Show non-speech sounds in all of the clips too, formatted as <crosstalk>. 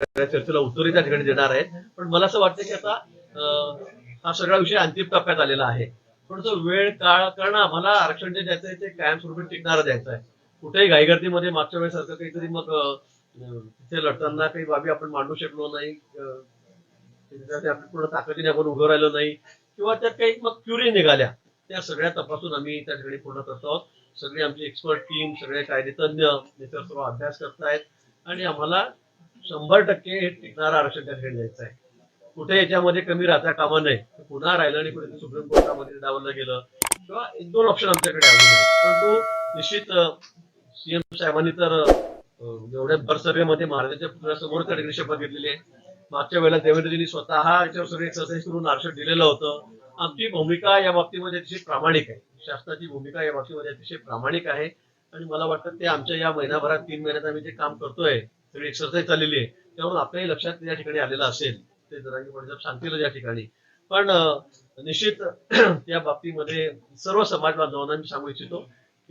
चर्चेला उत्तरही त्या ठिकाणी देणार आहेत. पण मला असं वाटतं की आता हा सगळा विषय अंतिम टप्प्यात आलेला आहे. थोडस वेळ काळ कारण आम्हाला आरक्षण जे द्यायचं आहे ते कायमस्वरूपी टिकणारं द्यायचं आहे. कुठेही घाईगर्दीमध्ये मागच्या वेळेसारखं काहीतरी मग तिथे लढताना काही बाबी आपण मांडू शकलो नाही आपण पूर्ण ताकदीने आपण उभं राहिलो नाही किंवा त्यात काही मग क्युरी निघाल्या त्या सगळ्या तपासून आम्ही त्या ठिकाणी पूर्ण करतो आहोत. सगळी आमची एक्सपर्ट टीम सगळे कायदेतज्ञ याच्यावर सर्व अभ्यास करतायत. आणि आम्हाला शंभर टक्के हे टिकणारं आरक्षण त्या द्यायचं आहे. कुठे याच्यामध्ये कमी राहता कामा नये. पुन्हा राहिलं आणि कुठे सुप्रीम कोर्टामध्ये डावलं गेलं किंवा एक दोन ऑप्शन आमच्याकडे अजून परंतु निश्चित सीएम साहेबांनी तर अं, एवढ्या भरसभेमध्ये महाराजांच्या पुतळ्यासमोर त्या शपथ घेतलेली आहे. मागच्या वेळेला देवेंद्रजींनी स्वतः याच्यावर एक्सरसाइज करून आरक्षण दिलेलं होतं. आमची भूमिका या बाबतीमध्ये अतिशय प्रामाणिक आहे. शासनाची भूमिका या बाबतीमध्ये अतिशय प्रामाणिक आहे. आणि मला वाटतं ते आमच्या या महिनाभरात तीन महिन्यात आम्ही जे काम करतोय सगळी एक्सरसाइज चाललेली आहे त्यावरून आपल्याही लक्षात या ठिकाणी आलेलं असेल. ते जरांगी पाटील सांगतील या ठिकाणी. पण निश्चित <clears throat> त्या बाबतीमध्ये सर्व समाज बांधवांना मी सांगू इच्छितो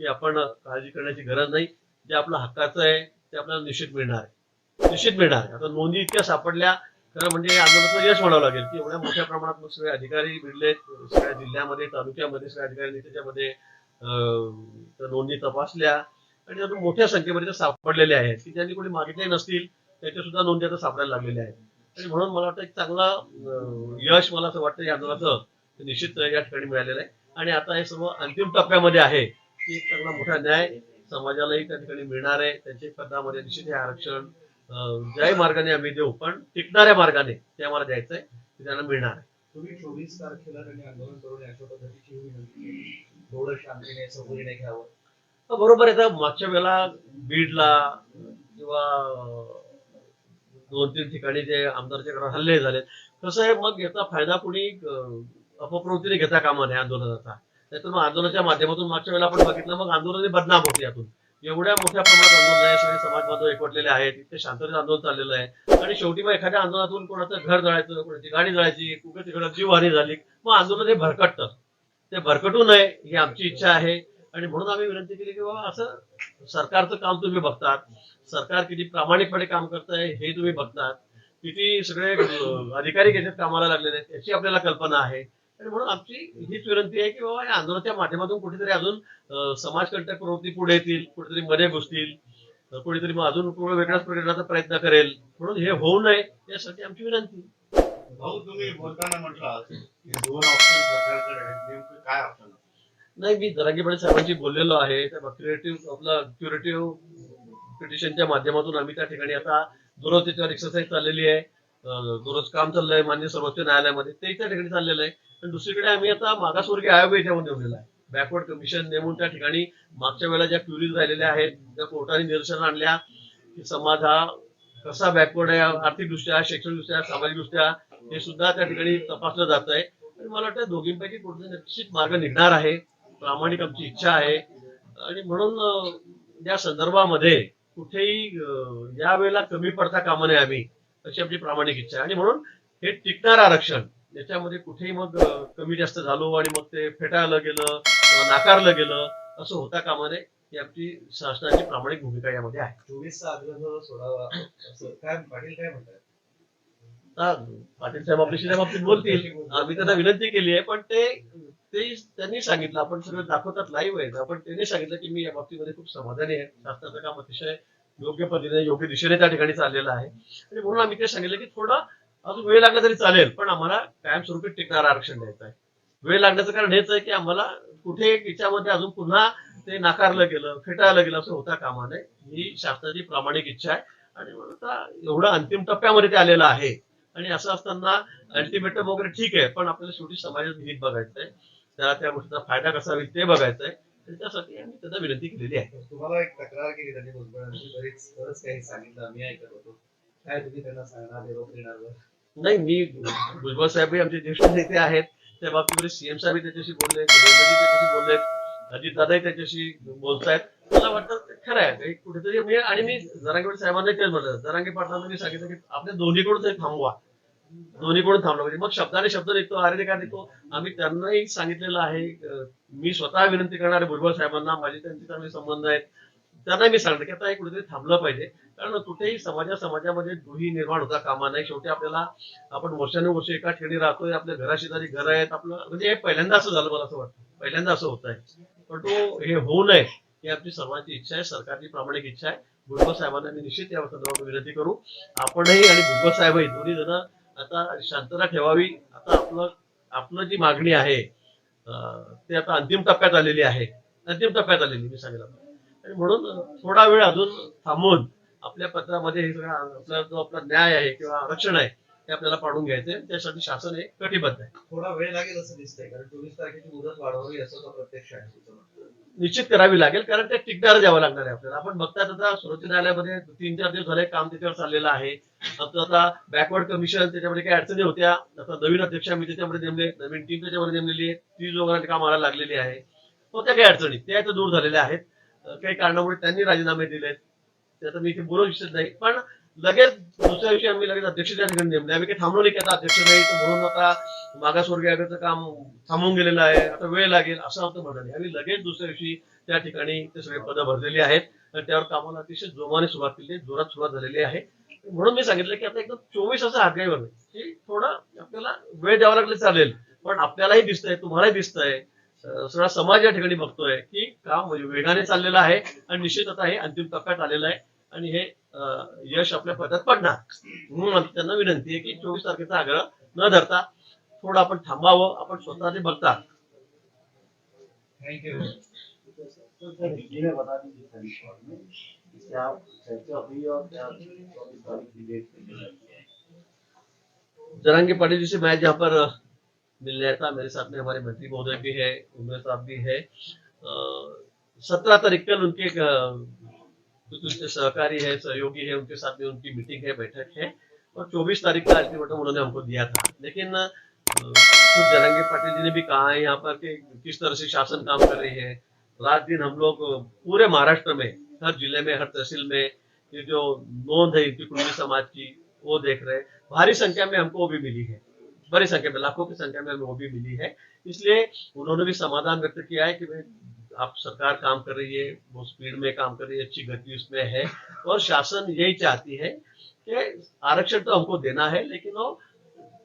की आपण काळजी करण्याची गरज नाही. जे आपलं हक्काचं आहे ते आपल्याला निश्चित मिळणार आहे. निश्चित मिळणार आहे. आता नोंदी इतक्या सापडल्या खरं म्हणजे आंदोलनाचं यश म्हणावं लागेल की एवढ्या मोठ्या प्रमाणात मग सगळे अधिकारी भिडलेत सगळ्या जिल्ह्यामध्ये तालुक्यामध्ये सगळ्या अधिकारी त्याच्यामध्ये नोंदी तपासल्या आणि त्यातून मोठ्या संख्येमध्ये सापडलेल्या आहेत. की ज्यांनी कोणी मागितले नसतील त्याच्या सुद्धा नोंदी आता सापडायला लागलेल्या आहेत. आणि म्हणून मला वाटतं एक चांगला यश मला असं वाटतं या आंदोलनाचं निश्चित या ठिकाणी मिळालेलं आहे. आणि आता हे सर्व अंतिम टप्प्यामध्ये आहे की एक चांगला मोठा न्याय समाजालाही त्या ठिकाणी मिळणार आहे. त्यांच्या पदामध्ये निश्चित हे आरक्षण ज्याही मार्गाने आम्ही देऊ पण टिकणाऱ्या मार्गाने ते आम्हाला द्यायचं आहे ते त्यांना मिळणार आहे. तुम्ही चोवीस तारखेला त्यांनी आंदोलन करून अशा पद्धतीची थोडं शांतीने सबुरीने घ्यावं बरोबर आहे. मागच्या वेळेला बीडला किंवा दोन तीन ठिकाणी जे आमदारच्या घरावर हल्ले झाले कसं आहे मग याचा फायदा कुणी अपप्रवृत्तीने घेता कामा नाही आंदोलनाचा. नाहीतर मग आंदोलनाच्या माध्यमातून मागच्या वेळेला आपण बघितलं मग आंदोलन बदनाम होते यातून. एवढ्या मोठ्या प्रमाणात आंदोलन आहे. सगळे समाज बांधव एकवटलेले आहेत. इथे शांततेत आंदोलन चाललेलं आहे. आणि शेवटी मग एखाद्या आंदोलनातून कोणाचं घर जळायचं कोणाची गाडी जळायची कुठे तिकडं जीवहानी झाली मग आंदोलन हे भरकटतं. ते भरकटू नये ही आमची इच्छा आहे. आणि म्हणून आम्ही विनंती केली की बाबा असं सरकारचं काम तुम्ही बघतात. सरकार किती प्रामाणिकपणे काम करत आहे हे तुम्ही बघतात. किती सगळे अधिकारी घेतात कामाला लागलेले आहेत याची आपल्याला कल्पना आहे. आणि म्हणून आमची हीच विनंती आहे की बाबा या आंदोलनाच्या माध्यमातून कुठेतरी अजून समाजकंटक प्रवृत्ती पुढे येतील कुठेतरी मध्ये घुसतील कुठेतरी मग अजून वेगळ्याच प्रकरणाचा प्रयत्न करेल. म्हणून हे होऊ नये यासाठी आमची विनंती भाऊ तुम्ही बोलताना म्हटलं की दोन ऑप्शन सरकारकडे आहेत. नेमकं काय ऑप्शन नाही मी जरांगीपणे साहेबांशी बोललेलो आहे. त्या क्युरेटिव्ह आपला क्युरेटिव्ह पिटिशनच्या माध्यमातून आम्ही त्या ठिकाणी आता दररोज त्याच्यावर एक्सरसाइज चाललेली आहे. दुरुस्त दररोज काम चाललंय मान्य सर्वोच्च न्यायालयामध्ये. ते त्या ठिकाणी चाललेलं आहे. आणि दुसरीकडे आम्ही आता मागासवर्गीय आयोग याच्यामध्ये नेमलेला आहे बॅकवर्ड कमिशन नेमून त्या ठिकाणी मागच्या वेळेला ज्या क्युरीज राहिलेल्या आहेत त्या कोर्टाने निदर्शन आणल्या की समाज हा कसा बॅकवर्ड आहे आर्थिकदृष्ट्या शैक्षणिकदृष्ट्या सामाजिकदृष्ट्या हे सुद्धा त्या ठिकाणी तपासलं जात आहे. आणि मला वाटतं दोघींपैकी कुठला निश्चित मार्ग निघणार आहे. प्रामाणिक आमची इच्छा आहे. आणि म्हणून या संदर्भामध्ये कुठेही या वेळेला कमी पडता कामा नये आम्ही अशी आमची प्रामाणिक इच्छा आहे. आणि म्हणून हे टिकणारं आरक्षण याच्यामध्ये कुठेही मग कमी जास्त झालो आणि मग ते फेटाळलं गेलं नाकारलं गेलं असं होता कामा नये. ही आमची शासनाची प्रामाणिक भूमिका यामध्ये आहे. चोवीसचा आग्रह सोडावा असं. काय पाटील काय म्हणतात? पाटील साहेब आपल्याशी त्या बाबतीत बोलतील. आम्ही त्यांना विनंती केली आहे पण ते ते त्यांनी सांगितलं. आपण सगळं दाखवतात लाईव्ह आहे आपण त्यांनी सांगितलं की मी या बाबतीमध्ये खूप समाधानी आहे. शासनाचं काम अतिशय योग्य पद्धतीने योग्य दिशेने त्या ठिकाणी चाललेलं आहे. आणि म्हणून आम्ही ते सांगितलं की थोडं अजून वेळ लागला तरी चालेल पण आम्हाला कायमस्वरूपी टिकणारं आरक्षण द्यायचं आहे. वेळ लागण्याचं कारण हेच आहे की आम्हाला कुठे याच्यामध्ये अजून पुन्हा ते नाकारलं गेलं फेटाळलं गेलं असं होता कामा नये. ही शासनाची प्रामाणिक इच्छा आहे. आणि म्हणून आता अंतिम टप्प्यामध्ये ते आलेलं आहे. आणि असं असताना अल्टिमेटम वगैरे ठीक आहे पण आपल्याला शेवटी समाजाचं हित बघायचं आहे त्याला त्या गोष्टीचा फायदा कसा होईल ते बघायचं आहे आणि त्यासाठी आम्ही त्यांना विनंती केलेली आहे. तुम्हाला एक तक्रार केली त्यांनी भुजबळांची बरीच बरंच काही सांगितलं आम्ही ऐकत होतो. काय तुम्ही त्यांना सांगणार निरोप देणार नाही मी भुजबळ साहेबही आमचे ज्येष्ठ नेते आहेत. त्या बाबतीमध्ये सीएम साहेब त्याच्याशी बोलले त्याच्याशी बोलले अजितदादाही त्याच्याशी बोलतायत. मला वाटतं ते खरं आहे. काही कुठेतरी मी आणि मी जरांगे साहेबांना तेच म्हटलं जरांगे पाटलांना मी सांगितलं की आपल्या दोन्हीकडून तरी थांबवा. दोन्ही पण थांबलं. पाहिजे मग शब्दाने शब्द निघतो अरे काय निघतो? आम्ही त्यांनाही सांगितलेलं आहे मी स्वतः विनंती करणार भुजबळ साहेबांना माझे त्यांचे चांगले संबंध आहेत त्यांना मी सांगितलं की आता हे कुठेतरी थांबलं पाहिजे. कारण कुठेही समाजा समाजामध्ये दुही निर्माण होता कामा नाही. शेवटी आपल्याला आपण वर्षानुवर्ष एका ठिकाणी राहतोय आपल्या घराशेजारी घर आहेत आपलं म्हणजे हे पहिल्यांदा असं झालं मला असं वाटतं. पहिल्यांदा असं होत आहे. पण तो हे होऊ नये ही आमची सर्वांची इच्छा आहे सरकारची प्रामाणिक इच्छा आहे. भुजबळ साहेबांना मी निश्चित या संदर्भात विनंती करू. आपणही आणि भुजबळ साहेबही दोन्ही जण आता शांतता ठेवावी. आता आपलं आपलं जी मागणी आहे ती ते आता अंतिम टप्प्यात आलेली आहे. अंतिम टप्प्यात आलेली मी सांगितलं आणि म्हणून थोडा वेळ अजून थांबून आपल्या पत्रामध्ये हे सगळं आपला जो आपला न्याय आहे किंवा आरक्षण आहे ते आपल्याला पाडून घ्यायचे त्यासाठी शासन हे कटिबद्ध आहे. थोडा वेळ लागेल असं दिसतंय कारण चोवीस तारखेची मुदत वाढवली असं प्रत्यक्ष आहे. तुझं निश्चित करावी लागेल कारण ते टिकणार द्यावं लागणार आहे आपल्याला. आपण बघतात आता सर्वोच्च न्यायालयामध्ये तीन चार दिवस झाले काम त्याच्यावर चाललेलं आहे. आता आता बॅकवर्ड कमिशन त्याच्यामध्ये काही अडचणी होत्या. आता नवीन अध्यक्ष आम्ही त्याच्यामध्ये नेमले नवीन टीम त्याच्यामध्ये नेमलेली आहे. ती लोकांना कामाला लागलेली आहे. होत्या काही अडचणी त्या तर दूर झालेल्या आहेत. काही कारणामुळे त्यांनी राजीनामे दिलेत. त्याचं मी इथे बोलू इच्छित नाही. पण लगेच दुसऱ्या दिवशी आम्ही लगेच अध्यक्ष त्या ठिकाणी नेमले आम्ही काही थांबलो नाही की आता अध्यक्ष नाही म्हणून आता मागासवर्गीयाचं काम थांबून गेलेलं आहे. आता वेळ लागेल असं आमचं म्हणणं नाही आम्ही लगेच दुसऱ्या दिवशी त्या ठिकाणी ते सगळे पदं भरलेली आहेत. आणि त्यावर कामाला अतिशय जोमाने सुरुवात केली आहे, जोरात सुरुवात झालेली आहे. म्हणून मी सांगितलं की आता एकदम चोवीस असं हातगाईवर नाही की थोडं आपल्याला वेळ द्यावा लागले चालेल. पण आपल्यालाही दिसतंय तुम्हालाही दिसतंय. सगळा समाज या ठिकाणी बघतोय की काम वेगाने चाललेलं आहे. आणि निश्चित आता हे अंतिम टप्प्यात आलेलं आहे. आणि हे यश आपल्या पदात पडणार. म्हणून आमची त्यांना विनंती आहे की चोवीस तारखेचा आग्रह न धरता थोडं आपण थांबावं आपण स्वतःने बघता तो चौबीस तारीख की है जरांगे पाटिल जी से मैं जहाँ पर मिलने आया था मेरे साथ में हमारे मंत्री महोदय भी है उमेश साहब भी है। सत्रह तारीख कल उनके कुछ उनके सहकारी है, सहयोगी है, उनके साथ में उनकी मीटिंग है, बैठक है। और चौबीस तारीख का अल्टीमेटम उन्होंने हमको दिया था। लेकिन खुद जरंगे पाटिल जी ने भी कहा है यहाँ पर कि किस तरह से शासन काम कर रही है। रात दिन हम लोग पूरे महाराष्ट्र में, हर ज़िले में, हर तहसील में ये जो नोंद है इनकी कुंडी समाज की, वो देख रहे हैं। भारी संख्या में हमको वो भी मिली है। बड़ी संख्या में, लाखों की संख्या में हमें वो भी मिली है। इसलिए उन्होंने भी समाधान व्यक्त किया है कि आप सरकार काम कर रही है वो स्पीड में काम कर रही है अच्छी गति उसमें है। और शासन यही चाहती है कि आरक्षण तो हमको देना है लेकिन वो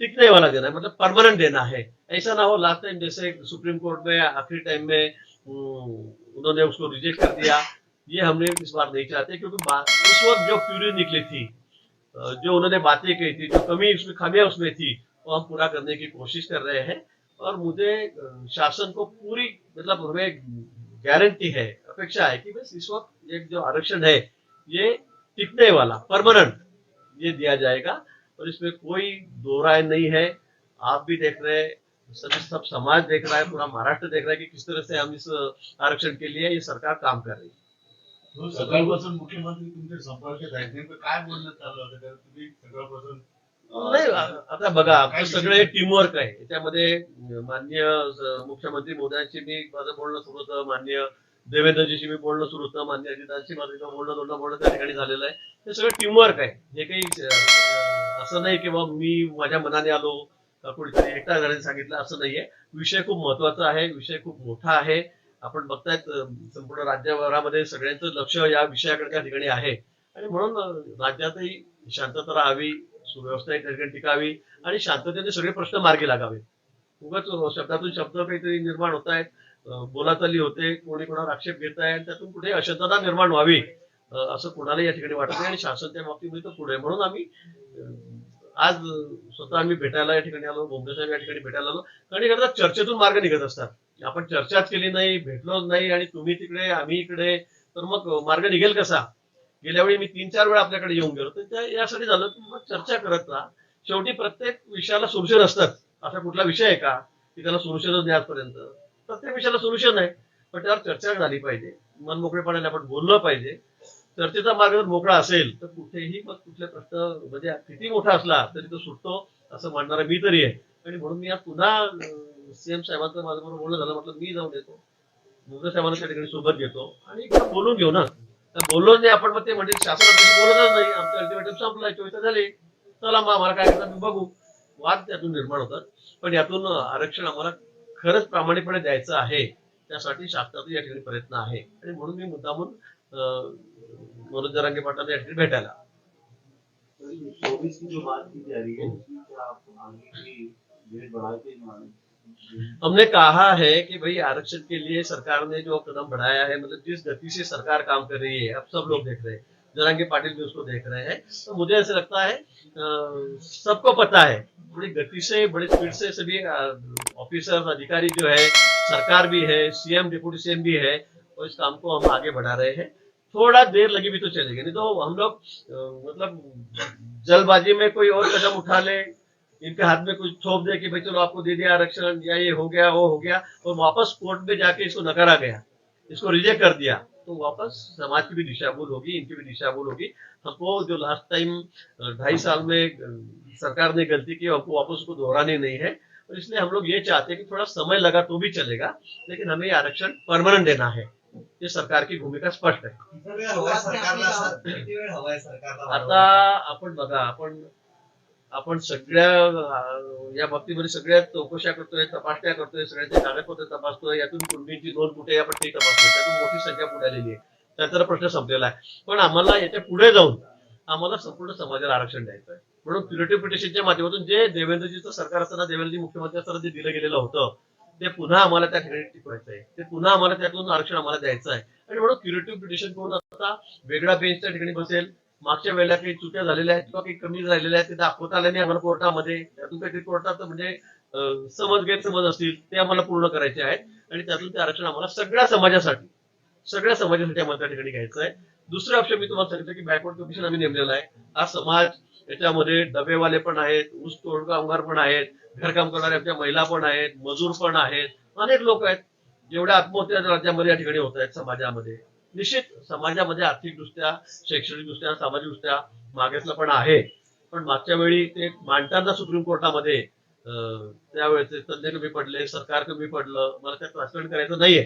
टिकने वाला देना है मतलब परमानेंट देना है। ऐसा ना हो लास्ट टाइम जैसे सुप्रीम कोर्ट में आखिरी टाइम में हम्म, उन्होंने उसको रिजेक्ट कर दिया। ये हमने इस बार नहीं चाहते क्योंकि उस वक्त जो क्यूरी निकली थी जो उन्होंने बातें कही थी जो कमी उसमें खामियाँ उसमें थी वो हम पूरा करने की कोशिश कर रहे हैं। और मुझे शासन को पूरी मतलब हमें गारंटी है, अपेक्षा है कि बस इस वक्त ये जो आरक्षण है, ये टिकने वाला, परमानेंट ये दिया जाएगा और इसमें कोई दो राय नहीं है। आप भी देख रहे हैं, सभी सब समाज देख रहा है, पूरा महाराष्ट्र देख रहा है कि किस तरह से हम इस आरक्षण के लिए ये सरकार काम कर रही है। तो सकाळपासून मुख्यमंत्री तुमच्या संपर्कात आहेत नेमकं काय बोलणं चाललं नाही आता बघा आमचं सगळे टीमवर्क आहे. त्याच्यामध्ये मान्य मुख्यमंत्री मोदयांशी मी माझं बोलणं सुरू होतं मान्य देवेंद्रजीशी मी बोलणं सुरू होतं मान्य अजितांशी माझं बोलणं दोनदा बोलणं त्या ठिकाणी झालेलं आहे. हे सगळं टीमवर्क आहे. हे काही असं नाही की बा मी माझ्या मनाने आलो का कोणीतरी एकटा घराने सांगितलं असं नाहीये. विषय खूप महत्त्वाचा आहे विषय खूप मोठा आहे. आपण बघतायत संपूर्ण राज्यभरामध्ये सगळ्यांचं लक्ष या विषयाकडे त्या ठिकाणी आहे. आणि म्हणून राज्यातही शांतता राहावी सुव्यवस्था एक ठिकाणी टिकावी आणि शांततेने सगळे प्रश्न मार्गी लागावे. उगाच शब्दातून शब्द काहीतरी निर्माण होत आहेत बोलाचाली होते कोणी कोणावर आक्षेप घेत आहे आणि त्यातून कुठे अशांतता निर्माण व्हावी असं कोणालाही या ठिकाणी वाटत नाही आणि शासन त्या बाबतीमध्ये तर पुढे. म्हणून आम्ही आज स्वतः आम्ही भेटायला या ठिकाणी आलो बोंबे साहेब या ठिकाणी भेटायला आलो कारण एकदा चर्चेतून मार्ग निघत असतात. आपण चर्चाच केली नाही भेटलोच नाही आणि तुम्ही तिकडे आम्ही इकडे तर मग मार्ग निघेल कसा? गेल्या वेळी मी तीन चार वेळा आपल्याकडे येऊन गेलो. तर यासाठी झालं की मग चर्चा करत राहा. शेवटी प्रत्येक विषयाला सोल्युशन असतात. असा कुठला विषय आहे का? की त्याला सोल्युशनच नाही आजपर्यंत प्रत्येक विषयाला सोल्युशन आहे. पण त्यावर चर्चा झाली पाहिजे. मन मोकळेपणाने आपण बोललं पाहिजे. चर्चेचा मार्ग जर मोकळा असेल तर कुठेही मग कुठले प्रश्न म्हणजे किती मोठा असला तरी तो सुटतो असं मानणारा मी तरी आहे. आणि म्हणून मी आज पुन्हा सीएम साहेबांचं माझ्याबरोबर बोलणं झालं. म्हटलं मी जाऊन येतो. मुंबई साहेबांना त्या ठिकाणी सोबत घेतो. आणि बोलून घेऊ ना. तर बोललो नाही आपण मग ते म्हणजे शासनाशी बोलतच नाही. आमचं अल्टिमेटम संपलं चोवीस झाले. चला मग आम्हाला काय करतात बघू. वाद त्यातून निर्माण होतात. पण यातून आरक्षण आम्हाला खरंच प्रामाणिकपणे द्यायचं आहे. त्यासाठी शासनाचा या ठिकाणी प्रयत्न आहे. आणि म्हणून मी मुद्दामून मनोज जरांगे पाटील या ठिकाणी भेटायला चौबीस की जो बात की जा रही है हमने कहा है कि भाई आरक्षण के लिए सरकार ने जो कदम बढ़ाया है मतलब जिस गति से सरकार काम कर रही है, अब सब लोग देख रहे हैं जरांगे पाटिल भी उसको देख रहे हैं। तो मुझे ऐसा लगता है सबको पता है, बड़ी गति से, बड़ी स्पीड से सभी ऑफिसर अधिकारी जो है, सरकार भी है सीएम डिप्यूटी सीएम भी है, और इस काम को हम आगे बढ़ा रहे हैं। थोड़ा देर लगी भी तो चलेगी, नहीं तो हम लोग मतलब जल्दबाजी में कोई और कदम उठा ले इनके हाथ में कुछ थोप दे कि भाई चलो आपको दे दिया आरक्षण या ये हो गया वो हो गया और वापस कोर्ट में जाके इसको नकारा गया इसको रिजेक्ट कर दिया तो वापस समाज की भी दिशा भूल होगी इनकी भी दिशा भूल होगी। हमको जो लास्ट टाइम ढाई साल में सरकार ने गलती की हमको वापस उसको दोहराने नहीं है और इसलिए हम लोग ये चाहते हैं कि थोड़ा समय लगा तो भी चलेगा लेकिन हमें ये आरक्षण परमानेंट देना है ये सरकार की भूमिका स्पष्ट आहे हवाय सरकारला आता आपण बघा आपण आपण सगळ्या या बाबतीमध्ये सगळ्या चौकशा करतोय तपासण्या करतोय सगळ्यांचे कागदपत्र तपासतोय यातून कुणबींची नोंद कुठे आपण ते तपासतोय त्यातून मोठी संख्या पुढे आलेली आहे. त्याचा प्रश्न संपलेला आहे. पण आम्हाला याच्यापुढे जाऊन आम्हाला संपूर्ण समाजाला आरक्षण द्यायचं आहे. म्हणून क्युरेटिव्ह पिटिशनच्या माध्यमातून जे देवेंद्रजीचं सरकार असताना देवेंद्रजी मुख्यमंत्री असताना जे दिलं गेलेलं होतं ते पुन्हा आम्हाला त्या ठिकाणी टिकवायचं आहे. ते पुन्हा आम्हाला त्यातून आरक्षण आम्हाला द्यायचं आहे. आणि म्हणून क्युरेटिव्ह पिटिशन करून आता वेगळा बेंच त्या ठिकाणी बसेल मागच्या वेळेला काही चुक्या झालेल्या आहेत किंवा काही कमी झालेल्या आहेत ते दाखवता आल्या नाही आम्हाला कोर्टामध्ये. त्यातून काही कोर्टात म्हणजे समज गैरसमज असतील ते आम्हाला पूर्ण करायचे आहेत. आणि त्यातून ते आरक्षण आम्हाला सगळ्या समाजासाठी सगळ्या समाजासाठी आम्हाला त्या ठिकाणी घ्यायचं आहे. दुसरं ऑप्शन मी तुम्हाला सांगितलं की बॅकवर्ड कमिशन आम्ही नेमलेलं आहे. हा समाज याच्यामध्ये डबेवाले पण आहेत ऊस तोड कामगार पण आहेत घरकाम करणाऱ्या आमच्या महिला पण आहेत मजूर पण आहेत अनेक लोक आहेत. जेवढ्या आत्महत्या राज्यामध्ये या ठिकाणी होत आहेत समाजामध्ये. निश्चित समाजामध्ये आर्थिकदृष्ट्या शैक्षणिकदृष्ट्या सामाजिकदृष्ट्या मागासला पण आहे. पण मागच्या वेळी ते मांडताना सुप्रीम कोर्टामध्ये त्यावेळेचे त्यावेळेस तज्ञ कमी पडले सरकार कमी पडलं मला त्यात राजकारण करायचं नाहीये.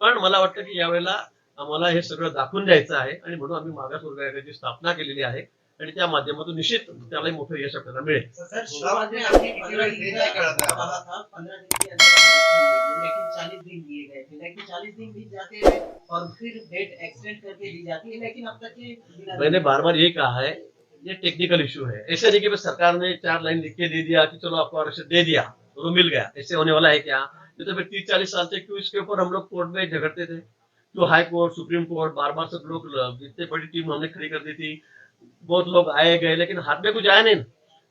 पण मला वाटतं की यावेळेला आम्हाला हे सगळं दाखवून द्यायचं आहे आणि म्हणून आम्ही मागासवर्ग आयोगाची स्थापना केलेली आहे. आणि त्या माध्यमातून निश्चित त्यालाही मोठं यश आपल्याला मिळेल. सर शुरुआत में आपने किती वेळ हे नाही कळत आहे? आम्हाला. कहा था पंद्रह दिन के अंदर आरक्षण देंगे, लेकिन चालीस दिन दिए गए थे लेकिन चालीस दिन बीत जाते. हैं और फिर डेट एक्सटेंड करके दी जाती है. लेकिन अब तक ये मैंने बार बार ये कहा है ये टेक्निकल इशू है. ऐसे नहीं कि सरकार ने चार लाइन लिख के दे दिया कि चलो आपको आरक्षण दे दिया तो मिल गया. ऐसे होने वाला है क्या? नहीं तो फिर तीस चालीस साल से क्यों इसके ऊपर हम लोग कोर्ट में झगड़ते थे? जो हाई कोर्ट सुप्रीम कोर्ट बार बार सब लोग इतनी बड़ी टीम हमने खड़ी कर दी थी बहुत लोग आए गए, लेकिन हाथ में कुछ आया नहीं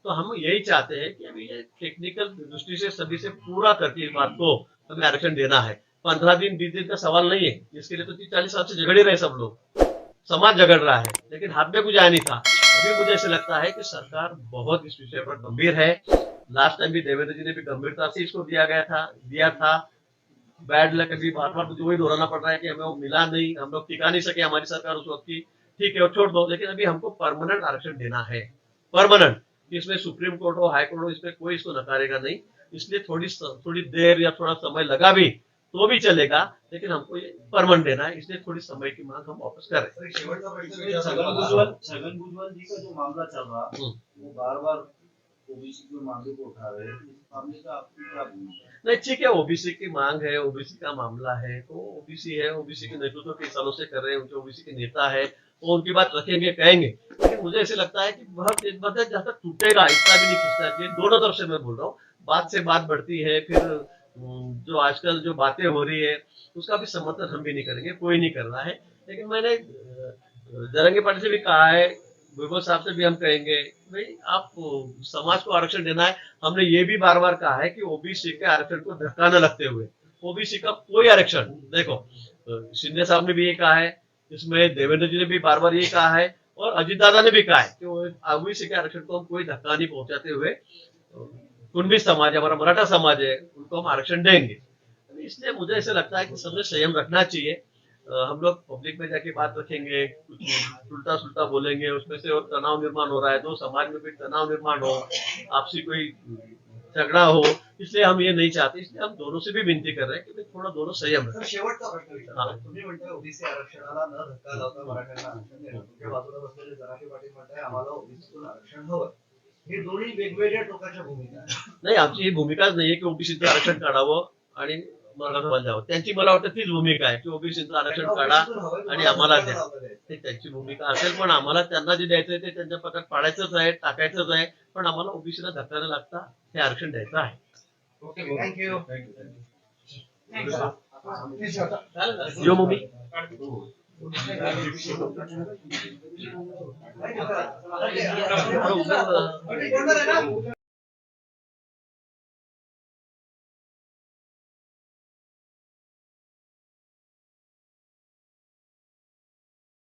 तो हम यही चाहते हैं कि अभी टेक्निकल दृष्टि से सभी से पूरा करके इस बात को हमें आरक्षण देना है। पंद्रह दिन, बीस दिन का सवाल नहीं है इसके लिए तो तीस चालीस साल से झगड़ ही रहे सब लोग। समाज झगड़ रहा है, लेकिन हाथ में कुछ आया नहीं था। अभी मुझे ऐसा लगता है कि सरकार बहुत इस विषय पर गंभीर है। लास्ट टाइम भी देवेंद्र जी ने भी गंभीरता से इसको दिया गया था, दिया था। बैड लक अभी बार बार मुझे वही दोहराना पड़ रहा है कि हमें वो मिला नहीं, हम लोग टिका नहीं सके हमारी सरकार उस वक्त की। ठीक है वो छोड़ दो। लेकिन अभी हमको परमानेंट आरक्षण देना है। परमानेंट इसमें सुप्रीम कोर्ट हो हाई कोर्ट हो इसमें कोई इसको नकारेगा नहीं। इसलिए थोड़ी थोड़ी देर या थोड़ा समय लगा भी तो भी चलेगा लेकिन हमको ये परमानेंट देना है। इसलिए थोड़ी समय की मांग हम वापस कर रहे हैं। छगन भुजबल जी का जो मामला चल रहा हम्म। वो बार बार ओबीसी के मामले को उठा रहे हैं। इस मामले का आपकी क्या भूमिका नहीं ठीक है ओबीसी की मांग है ओबीसी का मामला है। तो ओबीसी है ओबीसी के नेतृत्व कई सालों से कर रहे हैं उनके ओबीसी के नेता है वो उनकी बात रखेंगे कहेंगे। मुझे ऐसे लगता है कि बहुत एक बात है जहाँ तक टूटेगा, इतना भी नहीं खींचना चाहिए दोनों तरफ़ से मैं बोल रहा हूँ। बात से बात बढ़ती है, फिर जो आजकल जो बातें हो रही है, उसका भी समर्थन हम भी नहीं करेंगे, कोई नहीं कर रहा है। लेकिन मैंने जरंगे पाटिल से भी कहा है वैभव साहब से भी हम कहेंगे, भाई, आप समाज को आरक्षण देना है। हमने ये भी बार बार कहा है कि ओबीसी के आरक्षण को धक्का न लगते हुए, ओबीसी का कोई आरक्षण, देखो शिंदे साहब ने भी ये कहा है इसमें देवेंद्र जी ने भी बार बार ये कहा है और अजित दादा ने भी कहा है कि ओबीसी के आरक्षण को हम कोई धक्का नहीं पहुंचाते हुए अ, कुणबी समाज हमारा मराठा समाज है उनको हम आरक्षण देंगे। इसलिए मुझे ऐसा लगता है कि सबसे संयम रखना चाहिए। हम लोग पब्लिक में जाके बात रखेंगे उल्टा सुल्टा बोलेंगे उसमें से और तनाव निर्माण हो रहा है तो समाज में भी तनाव निर्माण हो आपसी कोई झगड़ा हो इसलिए हम ये नहीं चाहते इसलिए हम दोनों से भी विनती कर रहे हैं कि थोड़ा दोनों संयम शेवटचा प्रश्न. तुम्ही म्हणताय ओबीसी आरक्षणाला न धक्का लावता मराठ्यांना आरक्षण देणं तुमच्या बाजूला बसलेले जराके पाटील म्हणताय आम्हाला ओबीसीतून आरक्षण हवं हे दोन्ही वेगवेगळ्या टोकाच्या भूमिका. नाही आमची ही भूमिकाच नाहीये की ओबीसीचं आरक्षण काढावं आणि मराठा त्यांची मला वाटतं तीच भूमिका आहे. की ओबीसीचं आरक्षण काढा आणि आम्हाला द्या. ते त्यांची भूमिका असेल पण आम्हाला त्यांना जे द्यायचंय ते त्यांच्या पत्रात पाडायचंच आहे टाकायचंच आहे. पण आम्हाला ओबीसीला धक्का न लागता हे आरक्षण द्यायचं आहे. यो मम्मी.